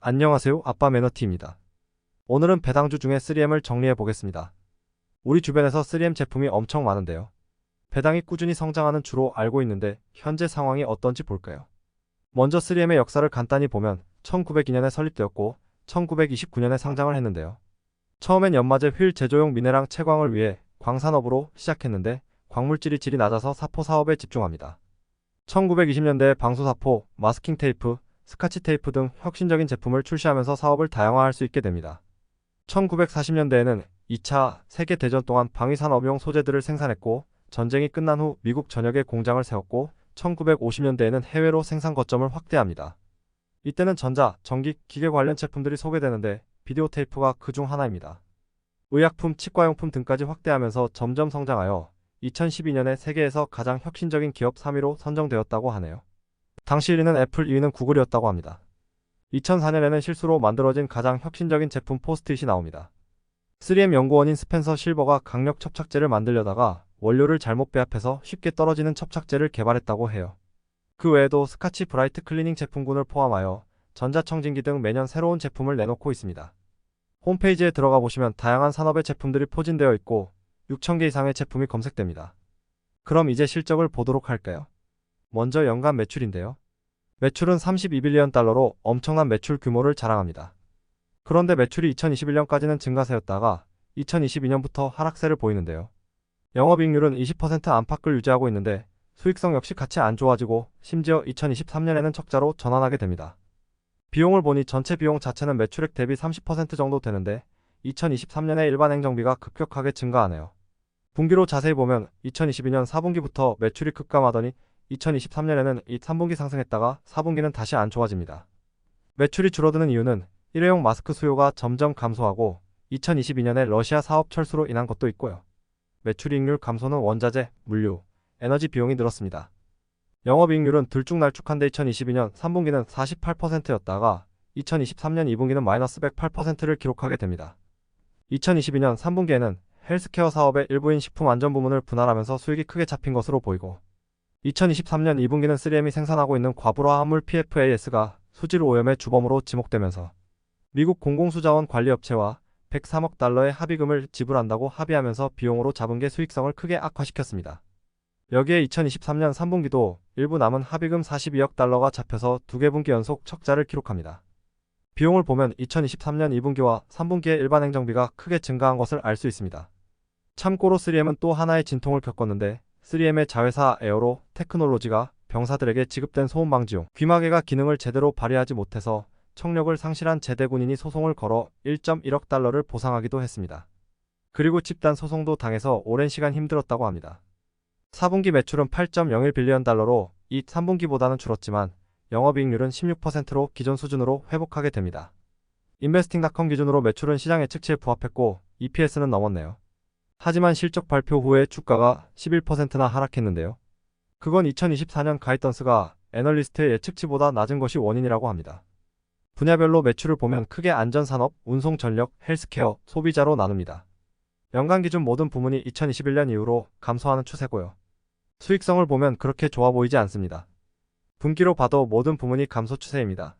안녕하세요. 아빠 매너티입니다. 오늘은 배당주 중에 3M을 정리해 보겠습니다. 우리 주변에서 3M 제품이 엄청 많은데요. 배당이 꾸준히 성장하는 주로 알고 있는데 현재 상황이 어떤지 볼까요? 먼저 3M의 역사를 간단히 보면 1902년에 설립되었고 1929년에 상장을 했는데요. 처음엔 연마제 휠 제조용 미네랑 채광을 위해 광산업으로 시작했는데 광물질이 질이 낮아서 사포 사업에 집중합니다. 1920년대에 방수사포, 마스킹 테이프, 스카치 테이프 등 혁신적인 제품을 출시하면서 사업을 다양화할 수 있게 됩니다. 1940년대에는 2차 세계대전 동안 방위산업용 소재들을 생산했고 전쟁이 끝난 후 미국 전역에 공장을 세웠고 1950년대에는 해외로 생산 거점을 확대합니다. 이때는 전자, 전기, 기계 관련 제품들이 소개되는데 비디오 테이프가 그 중 하나입니다. 의약품, 치과용품 등까지 확대하면서 점점 성장하여 2012년에 세계에서 가장 혁신적인 기업 3위로 선정되었다고 하네요. 당시 1위는 애플, 2위는 구글이었다고 합니다. 2004년에는 실수로 만들어진 가장 혁신적인 제품 포스트잇이 나옵니다. 3M 연구원인 스펜서 실버가 강력 첩착제를 만들려다가 원료를 잘못 배합해서 쉽게 떨어지는 첩착제를 개발했다고 해요. 그 외에도 스카치 브라이트 클리닝 제품군을 포함하여 전자청진기 등 매년 새로운 제품을 내놓고 있습니다. 홈페이지에 들어가 보시면 다양한 산업의 제품들이 포진되어 있고 6,000개 이상의 제품이 검색됩니다. 그럼 이제 실적을 보도록 할까요? 먼저 연간 매출인데요. 매출은 32빌리언 달러로 엄청난 매출 규모를 자랑합니다. 그런데 매출이 2021년까지는 증가세였다가 2022년부터 하락세를 보이는데요. 영업이익률은 20% 안팎을 유지하고 있는데 수익성 역시 같이 안 좋아지고 심지어 2023년에는 적자로 전환하게 됩니다. 비용을 보니 전체 비용 자체는 매출액 대비 30% 정도 되는데 2023년에 일반 행정비가 급격하게 증가하네요. 분기로 자세히 보면 2022년 4분기부터 매출이 급감하더니 2023년에는 이 3분기 상승했다가 4분기는 다시 안 좋아집니다. 매출이 줄어드는 이유는 일회용 마스크 수요가 점점 감소하고 2022년에 러시아 사업 철수로 인한 것도 있고요. 매출이익률 감소는 원자재, 물류, 에너지 비용이 늘었습니다. 영업이익률은 들쭉날쭉한데 2022년 3분기는 48%였다가 2023년 2분기는 마이너스 108%를 기록하게 됩니다. 2022년 3분기에는 헬스케어 사업의 일부인 식품 안전 부문을 분할하면서 수익이 크게 잡힌 것으로 보이고 2023년 2분기는 3M이 생산하고 있는 과부하 화물 PFAS가 수질 오염의 주범으로 지목되면서 미국 공공수자원 관리업체와 103억 달러의 합의금을 지불한다고 합의하면서 비용으로 잡은 게 수익성을 크게 악화시켰습니다. 여기에 2023년 3분기도 일부 남은 합의금 42억 달러가 잡혀서 두 개 분기 연속 적자를 기록합니다. 비용을 보면 2023년 2분기와 3분기의 일반 행정비가 크게 증가한 것을 알 수 있습니다. 참고로 3M은 또 하나의 진통을 겪었는데 3M의 자회사 에어로 테크놀로지가 병사들에게 지급된 소음 방지용 귀마개가 기능을 제대로 발휘하지 못해서 청력을 상실한 제대 군인이 소송을 걸어 1.1억 달러를 보상하기도 했습니다. 그리고 집단 소송도 당해서 오랜 시간 힘들었다고 합니다. 4분기 매출은 8.01 빌리언 달러로 이 3분기보다는 줄었지만 영업이익률은 16%로 기존 수준으로 회복하게 됩니다. 인베스팅닷컴 기준으로 매출은 시장 예측치에 부합했고 EPS는 넘었네요. 하지만 실적 발표 후에 주가가 11%나 하락했는데요. 그건 2024년 가이던스가 애널리스트의 예측치보다 낮은 것이 원인이라고 합니다. 분야별로 매출을 보면 크게 안전산업, 운송 전력, 헬스케어, 소비자로 나눕니다. 연간 기준 모든 부문이 2021년 이후로 감소하는 추세고요. 수익성을 보면 그렇게 좋아 보이지 않습니다. 분기로 봐도 모든 부문이 감소 추세입니다.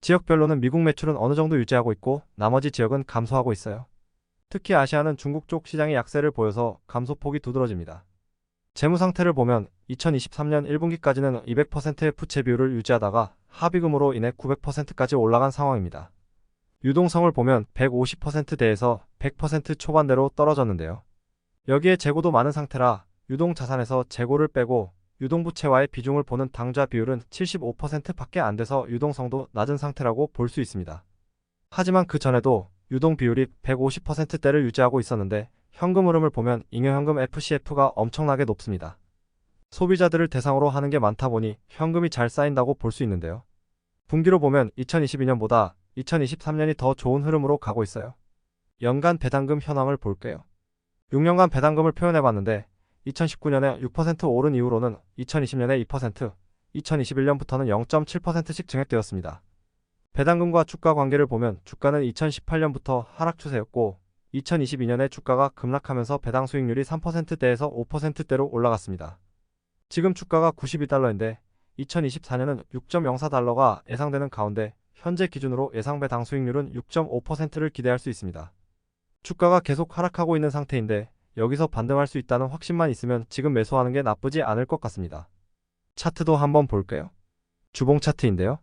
지역별로는 미국 매출은 어느 정도 유지하고 있고 나머지 지역은 감소하고 있어요. 특히 아시아는 중국 쪽 시장의 약세를 보여서 감소폭이 두드러집니다. 재무 상태를 보면 2023년 1분기까지는 200%의 부채 비율을 유지하다가 합의금으로 인해 900%까지 올라간 상황입니다. 유동성을 보면 150%대에서 100% 초반대로 떨어졌는데요. 여기에 재고도 많은 상태라 유동 자산에서 재고를 빼고 유동부채와의 비중을 보는 당좌 비율은 75%밖에 안 돼서 유동성도 낮은 상태라고 볼 수 있습니다. 하지만 그 전에도 유동 비율이 150%대를 유지하고 있었는데 현금 흐름을 보면 잉여현금 FCF가 엄청나게 높습니다. 소비자들을 대상으로 하는 게 많다 보니 현금이 잘 쌓인다고 볼 수 있는데요. 분기로 보면 2022년보다 2023년이 더 좋은 흐름으로 가고 있어요. 연간 배당금 현황을 볼게요. 6년간 배당금을 표현해봤는데 2019년에 6% 오른 이후로는 2020년에 2%, 2021년부터는 0.7%씩 증액되었습니다. 배당금과 주가 관계를 보면 주가는 2018년부터 하락 추세였고 2022년에 주가가 급락하면서 배당 수익률이 3%대에서 5%대로 올라갔습니다. 지금 주가가 92달러인데 2024년은 6.04달러가 예상되는 가운데 현재 기준으로 예상 배당 수익률은 6.5%를 기대할 수 있습니다. 주가가 계속 하락하고 있는 상태인데 여기서 반등할 수 있다는 확신만 있으면 지금 매수하는 게 나쁘지 않을 것 같습니다. 차트도 한번 볼까요? 주봉 차트인데요.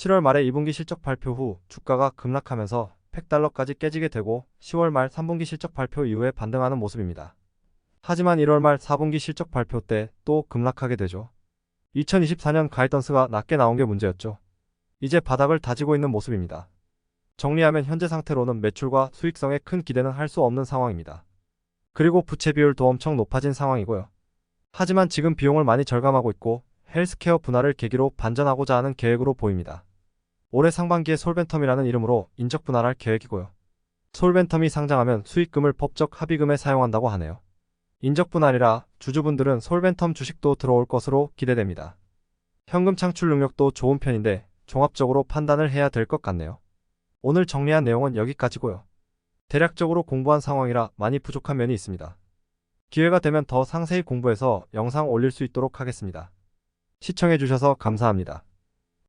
7월 말에 2분기 실적 발표 후 주가가 급락하면서 100달러까지 깨지게 되고 10월 말 3분기 실적 발표 이후에 반등하는 모습입니다. 하지만 1월 말 4분기 실적 발표 때 또 급락하게 되죠. 2024년 가이던스가 낮게 나온 게 문제였죠. 이제 바닥을 다지고 있는 모습입니다. 정리하면 현재 상태로는 매출과 수익성에 큰 기대는 할 수 없는 상황입니다. 그리고 부채 비율도 엄청 높아진 상황이고요. 하지만 지금 비용을 많이 절감하고 있고 헬스케어 분할을 계기로 반전하고자 하는 계획으로 보입니다. 올해 상반기에 솔벤텀이라는 이름으로 인적 분할할 계획이고요. 솔벤텀이 상장하면 수익금을 법적 합의금에 사용한다고 하네요. 인적 분할이라 주주분들은 솔벤텀 주식도 들어올 것으로 기대됩니다. 현금 창출 능력도 좋은 편인데 종합적으로 판단을 해야 될 것 같네요. 오늘 정리한 내용은 여기까지고요. 대략적으로 공부한 상황이라 많이 부족한 면이 있습니다. 기회가 되면 더 상세히 공부해서 영상 올릴 수 있도록 하겠습니다. 시청해주셔서 감사합니다.